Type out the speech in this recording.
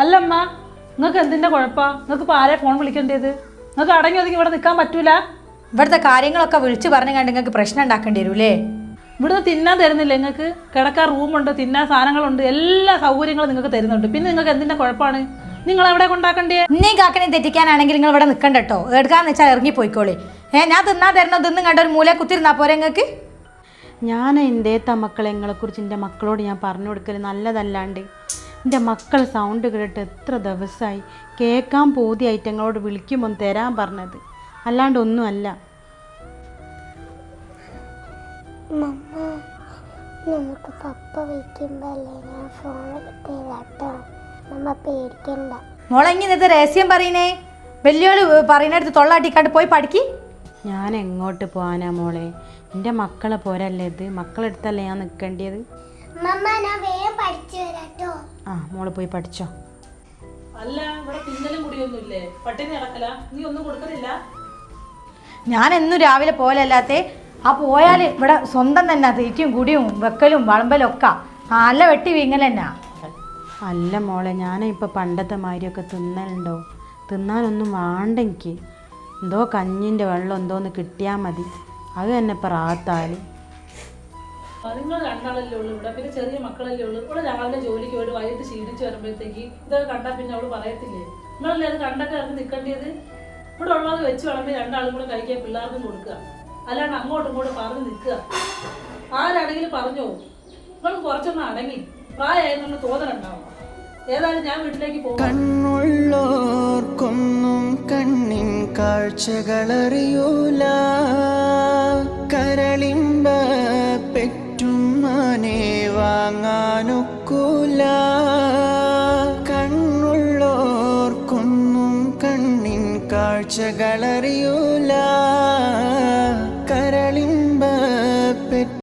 അല്ലമ്മ നിങ്ങൾക്ക് എന്തിന്റെ കുഴപ്പമാണ് നിങ്ങൾക്ക് ഇപ്പോൾ ആരെ ഫോൺ വിളിക്കേണ്ടത് നിങ്ങൾക്ക് അടങ്ങി ഒതുങ്ങി ഇവിടെ നിൽക്കാൻ പറ്റൂല? ഇവിടുത്തെ കാര്യങ്ങളൊക്കെ വിളിച്ചു പറഞ്ഞു കണ്ട് നിങ്ങൾക്ക് പ്രശ്നം ഉണ്ടാക്കേണ്ടി വരൂലേ ഇവിടുന്ന് തിന്നാൻ തരുന്നില്ല നിങ്ങൾക്ക്? കിടക്കാൻ റൂമുണ്ട് തിന്നാൻ സാധനങ്ങളുണ്ട് എല്ലാ സൗകര്യങ്ങളും നിങ്ങൾക്ക് തരുന്നുണ്ട്. പിന്നെ നിങ്ങൾക്ക് എന്തിന്റെ കുഴപ്പമാണ് നിങ്ങൾ എവിടെ കൊണ്ടാക്കണ്ടേ ഇന്നേ കാക്കനെ തെറ്റിക്കാനാണെങ്കിൽ നിങ്ങൾ ഇവിടെ നിൽക്കണ്ട കേട്ടോ. എടുക്കാന്ന് വെച്ചാൽ ഇറങ്ങി പോയിക്കോളി ഏ ഞാൻ തിന്നാൻ തരണോ തിന്നും കണ്ട ഒരു മൂല കുത്തിരുന്നാ പോരെ നിങ്ങൾക്ക്? ഞാൻ എന്റെ മക്കളെ നിങ്ങളെക്കുറിച്ച് എന്റെ മക്കളോട് ഞാൻ പറഞ്ഞു കൊടുക്കൽ നല്ലതല്ലാണ്ട്. എന്റെ മക്കൾ സൗണ്ട് കേട്ട് എത്ര ദിവസമായി കേൾക്കാൻ പോതി ഐറ്റങ്ങളോട് വിളിക്കുമ്പോൾ തരാൻ പറഞ്ഞത്. അല്ലാണ്ട് ഒന്നുമല്ല. മമ്മ നമുക്ക് പപ്പ വിളിക്കുമ്പോഴല്ലേ ഞാൻ ഫോൺ നമ്മ പേടിക്കണ്ട. രഹസ്യം പറയണേ? വെല്ലുവിളി പറയുന്നിടത്ത് തൊള്ളാട്ടിക്കാണ്ട് പോയി പഠിക്ക്. ഞാൻ എങ്ങോട്ട് പോകാനാ മോളെ? എന്റെ മക്കളെ പോരല്ലേ ഇത്? മക്കളെടുത്തല്ലേ ഞാൻ നിൽക്കേണ്ടത് മമ്മ ഞാൻ വേഗം പഠിച്ചു വരാട്ടോ. ആ മോൾ പോയി പഠിച്ചോ. അല്ല ഇവിടെ തിന്നലും കുടിയൊന്നുമില്ലേ പട്ടിണി നടക്കല നീ ഒന്നും കൊടുക്കുന്നില്ല ഞാൻ എന്നും രാവിലെ പോലല്ലാത്തേ ആ പോയാൽ ഇവിടെ സ്വന്തം തന്നെ തീറ്റയും കുടിയും വെക്കലും വളമ്പലും ഒക്കെ. നല്ല വെട്ടി വീങ്ങൽ തന്നെ. അല്ല മോളെ ഞാൻ ഞാനിപ്പോൾ പണ്ടത്തെ മാതിരിയൊക്കെ തിന്നലുണ്ടോ? തിന്നാനൊന്നും വേണ്ട എനിക്ക്. എന്തോ കഞ്ഞിന്റെ വെള്ളം എന്തോന്ന് കിട്ടിയാൽ മതി. അത് തന്നെ ഇപ്പം റാത്താൽ. നിങ്ങൾ രണ്ടാളല്ലേ ഉള്ളൂ ഇവിടെ പിന്നെ ചെറിയ മക്കളല്ലേ ഉള്ളൂ. ഇവിടെ രാവിലെ ജോലിക്ക് പോയിട്ട് വൈകിട്ട് ക്ഷീണിച്ച് വരുമ്പോഴത്തേക്ക് ഇതൊക്കെ കണ്ടാൽ പിന്നെ അവൾ പറയത്തില്ലേ? നിങ്ങളല്ലേ അത് കണ്ടൊക്കെ ഇറങ്ങി നിൽക്കേണ്ടത് ഇവിടെ ഉള്ളത് വെച്ച് വിളമ്പി രണ്ടാളും കൂടെ കഴിക്കാൻ പിള്ളേർക്കും കൊടുക്കുക. അല്ലാണ്ട് അങ്ങോട്ടും ഇങ്ങോട്ടും പറഞ്ഞ് നിൽക്കുക. ആരാണെങ്കിലും പറഞ്ഞോ? നിങ്ങൾ കുറച്ചൊന്ന് അടങ്ങി പ്രായമായിരുന്നു തോന്നലുണ്ടാവും ഏതായാലും ഞാൻ വീട്ടിലേക്ക് പോകും കണ്ണുള്ളോർക്കൊന്നും കണ്ണിൻ കാഴ്ചകളറിയൂല. കരളിമ്പ വാങ്ങാനൊക്കൂല കണ്ണുള്ളോർക്കൊന്നും കണ്ണിൻ കാഴ്ചകളറിയൂല.